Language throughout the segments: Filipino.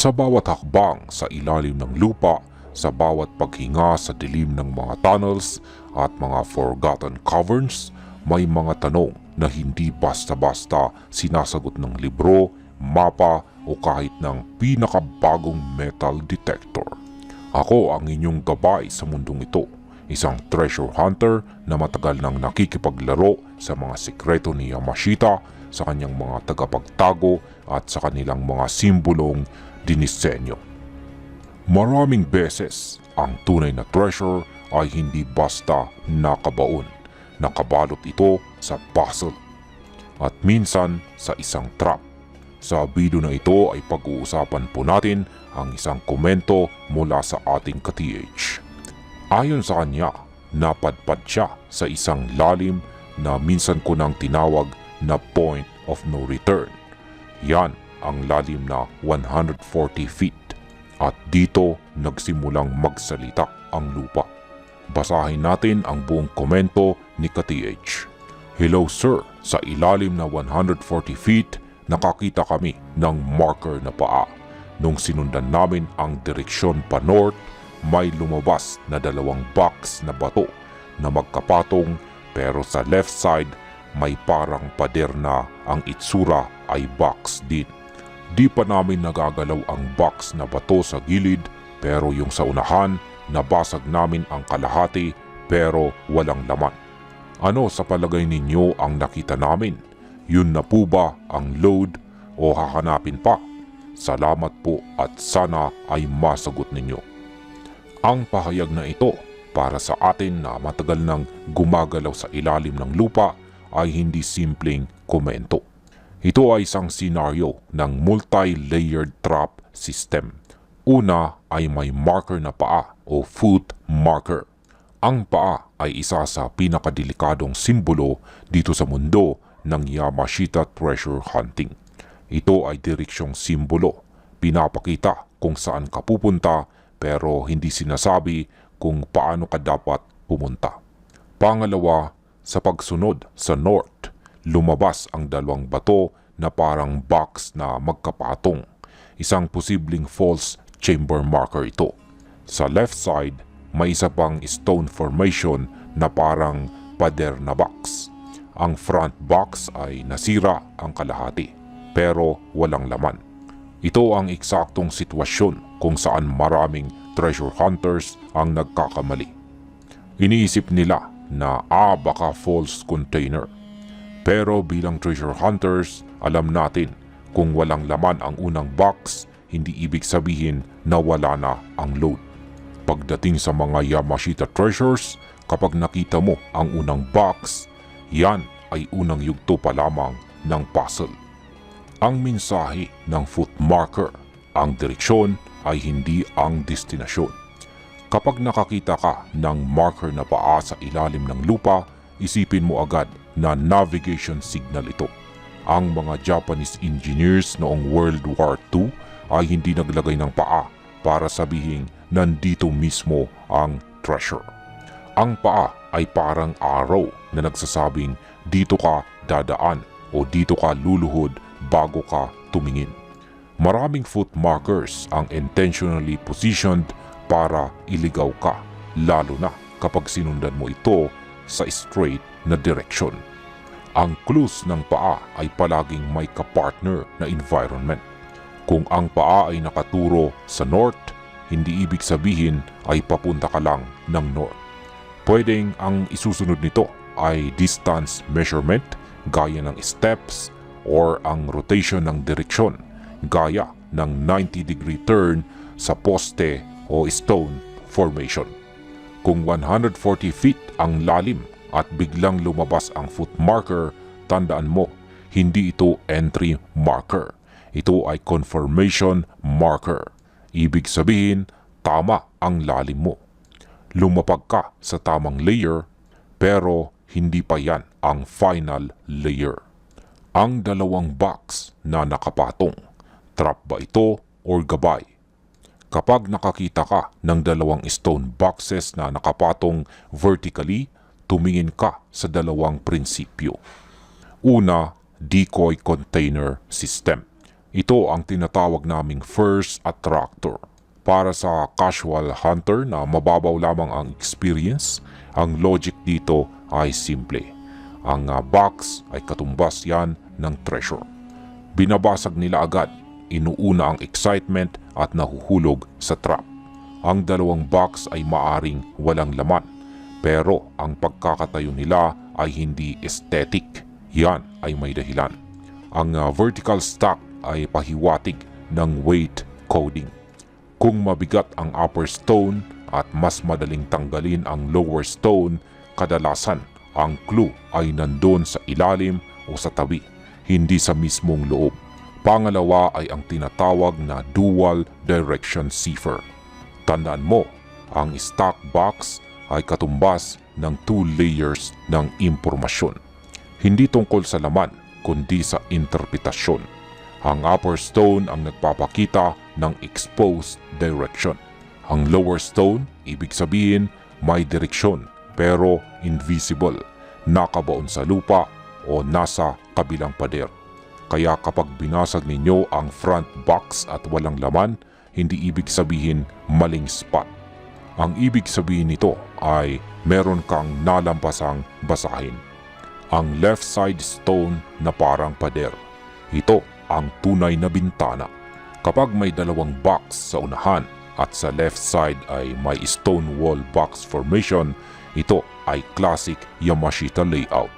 Sa bawat hakbang sa ilalim ng lupa, sa bawat paghinga sa dilim ng mga tunnels at mga forgotten caverns, may mga tanong na hindi basta-basta sinasagot ng libro, mapa o kahit ng pinakabagong metal detector. Ako ang inyong gabay sa mundong ito, isang treasure hunter na matagal nang nakikipaglaro sa mga sikreto ni Yamashita sa kanyang mga tagapagtago at sa kanilang mga simbolong dinisenyo. Maraming beses, ang tunay na treasure ay hindi basta nakabaon. Nakabalot ito sa puzzle at minsan sa isang trap. Sa video na ito ay pag-uusapan po natin ang isang komento mula sa ating ka-TH. Ayon sa kanya, napadpad siya sa isang lalim na minsan ko nang tinawag na point of no return. Yan ang lalim na 140 feet at dito nagsimulang magsalita ang lupa. Basahin natin ang buong komento ni ka-TH. Hello sir, sa ilalim na 140 feet nakakita kami ng marker na paa. Nung sinundan namin ang direksyon pa north, may lumabas na dalawang box na bato na magkapatong pero sa left side may parang pader na ang itsura ay box din. Di pa namin nagagalaw ang box na bato sa gilid pero yung sa unahan nabasag namin ang kalahati pero walang laman. Ano sa palagay ninyo ang nakita namin? Yun na po ba ang load o hahanapin pa? Salamat po at sana ay masagot ninyo. Ang pahayag na ito para sa atin na matagal nang gumagalaw sa ilalim ng lupa ay hindi simpleng komento. Ito ay isang senaryo ng multi-layered trap system. Una ay may marker na paa o foot marker. Ang paa ay isa sa pinakadelikadong simbolo dito sa mundo ng Yamashita treasure hunting. Ito ay direksyong simbolo. Pinapakita kung saan ka pupunta pero hindi sinasabi kung paano ka dapat pumunta. Pangalawa, sa pagsunod sa north, lumabas ang dalawang bato na parang box na magkapatong. Isang posibleng false chamber marker ito. Sa left side, may isa pang stone formation na parang pader na box. Ang front box ay nasira ang kalahati pero walang laman. Ito ang eksaktong sitwasyon kung saan maraming treasure hunters ang nagkakamali. Iniisip nila na ah baka false container. Pero bilang treasure hunters, alam natin kung walang laman ang unang box, hindi ibig sabihin na wala na ang load. Pagdating sa mga Yamashita treasures, kapag nakita mo ang unang box, yan ay unang yugto pa lamang ng puzzle. Ang mensahe ng foot marker, ang direksyon ay hindi ang destinasyon. Kapag nakakita ka ng marker na paa sa ilalim ng lupa, isipin mo agad na navigation signal ito. Ang mga Japanese engineers noong World War II ay hindi naglagay ng paa para sabihin nandito mismo ang treasure. Ang paa ay parang araw na nagsasabing dito ka dadaan o dito ka luluhod bago ka tumingin. Maraming foot markers ang intentionally positioned para iligaw ka, lalo na kapag sinundan mo ito sa straight na direksyon. Ang clues ng paa ay palaging may kapartner na environment. Kung ang paa ay nakaturo sa north, hindi ibig sabihin ay papunta ka lang ng north. Pwedeng ang isusunod nito ay distance measurement gaya ng steps or ang rotation ng direksyon gaya ng 90 degree turn sa poste o stone formation. Kung 140 feet ang lalim at biglang lumabas ang foot marker, tandaan mo, hindi ito entry marker. Ito ay confirmation marker. Ibig sabihin, tama ang lalim mo. Lumapag ka sa tamang layer, pero hindi pa yan ang final layer. Ang dalawang box na nakapatong, trap ba ito or gabay? Kapag nakakita ka ng dalawang stone boxes na nakapatong vertically, tumingin ka sa dalawang prinsipyo. Una, decoy container system. Ito ang tinatawag naming first attractor. Para sa casual hunter na mababaw lamang ang experience, ang logic dito ay simple. Ang ah, box ay katumbas yan ng treasure. Binabasag nila agad, inuuna ang excitement at nahuhulog sa trap. Ang dalawang box ay maaring walang laman, pero ang pagkakatayo nila ay hindi aesthetic. Yan ay may dahilan. Ang ah, vertical stack ay pahiwatig ng weight coding. Kung mabigat ang upper stone at mas madaling tanggalin ang lower stone, kadalasan ang clue ay nandun sa ilalim o sa tabi, hindi sa mismong loob. Pangalawa ay ang tinatawag na dual direction cipher. Tandaan mo, ang stack box ay katumbas ng two layers ng impormasyon. Hindi tungkol sa laman, kundi sa interpretasyon. Ang upper stone ang nagpapakita ng exposed direction. Ang lower stone, ibig sabihin, may direksyon pero invisible, nakabaon sa lupa o nasa kabilang pader. Kaya kapag binasag ninyo ang front box at walang laman, hindi ibig sabihin maling spot. Ang ibig sabihin nito ay meron kang nalampasang basahin. Ang left side stone na parang pader. Ito ang tunay na bintana. Kapag may dalawang box sa unahan at sa left side ay may stone wall box formation, ito ay classic Yamashita layout.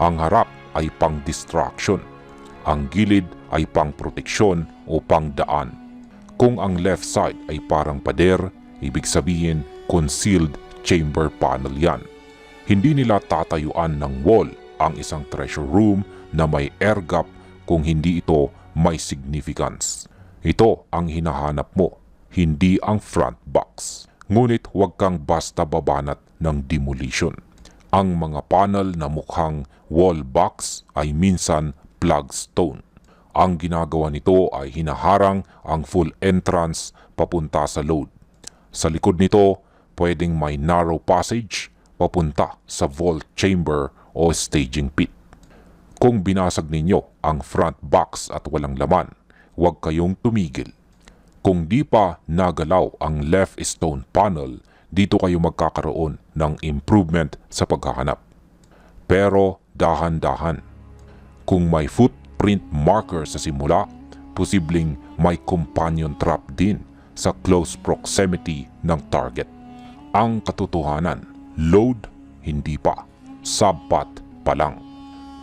Ang harap ay pang distraction. Ang gilid ay pang proteksyon o pang daan. Kung ang left side ay parang pader, ibig sabihin concealed chamber panel yan. Hindi nila tatayuan ng wall ang isang treasure room na may air gap kung hindi ito may significance. Ito ang hinahanap mo, hindi ang front box. Ngunit huwag kang basta babanat ng demolition. Ang mga panel na mukhang wall box ay minsan plug stone. Ang ginagawa nito ay hinaharang ang full entrance papunta sa load. Sa likod nito, pwedeng may narrow passage papunta sa vault chamber o staging pit. Kung binasag ninyo ang front box at walang laman, huwag kayong tumigil. Kung di pa nagalaw ang left stone panel, dito kayo magkakaroon ng improvement sa paghahanap. Pero dahan-dahan. Kung may footprint marker sa simula, posibleng may companion trap din sa close proximity ng target. Ang katotohanan, load hindi pa, subpat pa lang.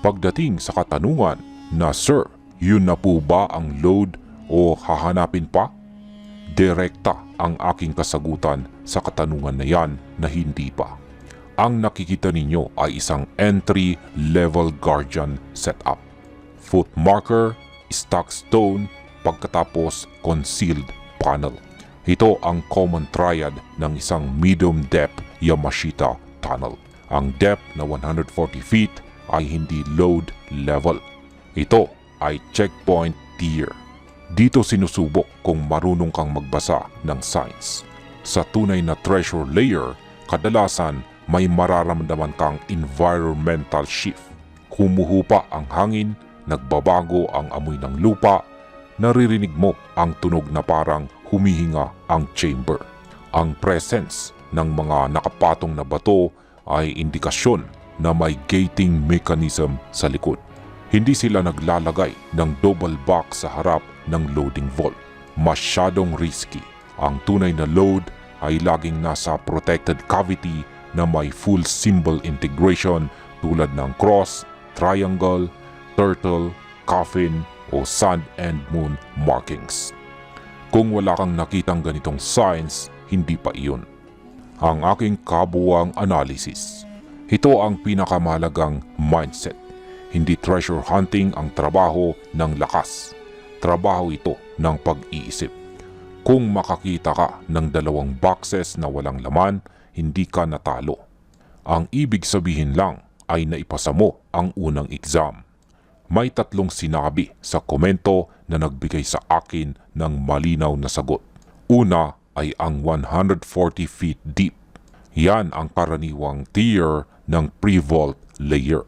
Pagdating sa katanungan na Sir, yun na po ba ang load o hahanapin pa? Direkta ang aking kasagutan sa katanungan na yan na hindi pa. Ang nakikita ninyo ay isang entry-level guardian setup. Foot marker, stack stone, pagkatapos concealed panel. Ito ang common triad ng isang medium depth Yamashita tunnel. Ang depth na 140 feet ay hindi load level. Ito ay checkpoint tier. Dito sinusubok kung marunong kang magbasa ng signs. Sa tunay na treasure layer, kadalasan may mararamdaman kang environmental shift. Humuhupa ang hangin, nagbabago ang amoy ng lupa, naririnig mo ang tunog na parang humihinga ang chamber. Ang presence ng mga nakapatong na bato ay indikasyon na may gating mechanism sa likod. Hindi sila naglalagay ng double box sa harap ng loading vault. Masyadong risky. Ang tunay na load ay laging nasa protected cavity na may full symbol integration tulad ng cross, triangle, turtle, coffin o sun and moon markings. Kung wala kang nakitang ganitong signs, hindi pa iyon. Ang aking kabuwang analysis. Ito ang pinakamahalagang mindset. Hindi treasure hunting ang trabaho ng lakas. Trabaho ito ng pag-iisip. Kung makakita ka ng dalawang boxes na walang laman, hindi ka natalo. Ang ibig sabihin lang ay naipasa mo ang unang exam. May tatlong sinabi sa komento na nagbigay sa akin ng malinaw na sagot. Una ay ang 140 feet deep. Yan ang karaniwang tier ng pre-vault layer.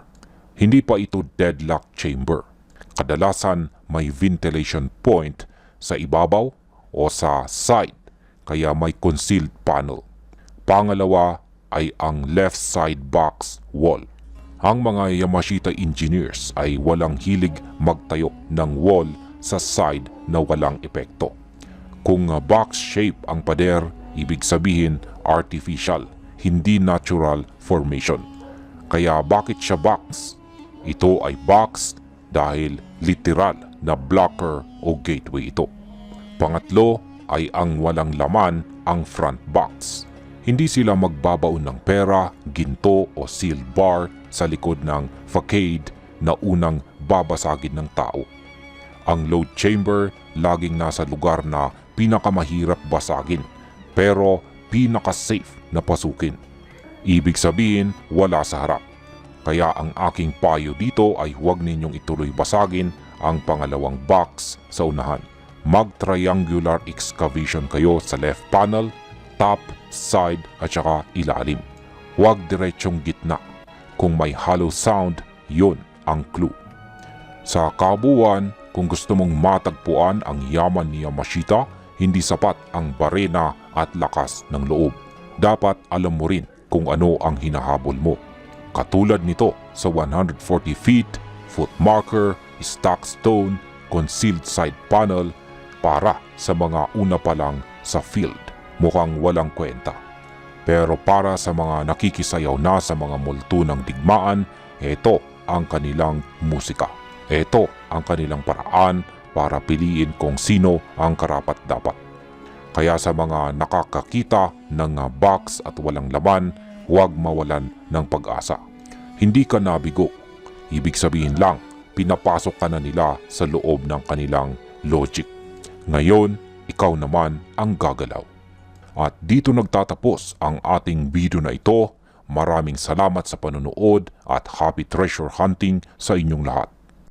Hindi pa ito deadlock chamber. Kadalasan may ventilation point sa ibabaw o sa side kaya may concealed panel. Pangalawa ay ang left side box wall. Ang mga Yamashita engineers ay walang hilig magtayo ng wall sa side na walang epekto. Kung box shape ang pader, ibig sabihin artificial, hindi natural formation. Kaya bakit siya box? Ito ay box dahil literal na blocker o gateway ito. Pangatlo ay ang walang laman ang front box. Hindi sila magbabaon ng pera, ginto o sealed bar sa likod ng facade na unang babasagin ng tao. Ang load chamber laging nasa lugar na pinakamahirap basagin pero pinaka-safe na pasukin. Ibig sabihin wala sa harap. Kaya ang aking payo dito ay huwag ninyong ituloy basagin ang pangalawang box sa unahan. Mag-triangular excavation kayo sa left panel, top, side at saka ilalim. Huwag diretsong gitna. Kung may hollow sound, yun ang clue. Sa kabuuan, kung gusto mong matagpuan ang yaman ni Yamashita, hindi sapat ang barena at lakas ng loob. Dapat alam mo rin kung ano ang hinahabol mo. Katulad nito sa 140 feet, foot marker, stack stone, concealed side panel para sa mga una pa lang sa field. Mukhang walang kwenta. Pero para sa mga nakikisayaw na sa mga multo ng digmaan, ito ang kanilang musika. Ito ang kanilang paraan para piliin kung sino ang karapat dapat. Kaya sa mga nakakakita ng ah, box at walang laman, huwag mawalan ng pag-asa. Hindi ka nabigo. Ibig sabihin lang, pinapasok ka na nila sa loob ng kanilang logic. Ngayon, ikaw naman ang gagalaw. At dito nagtatapos ang ating video na ito. Maraming salamat sa panonood at happy treasure hunting sa inyong lahat.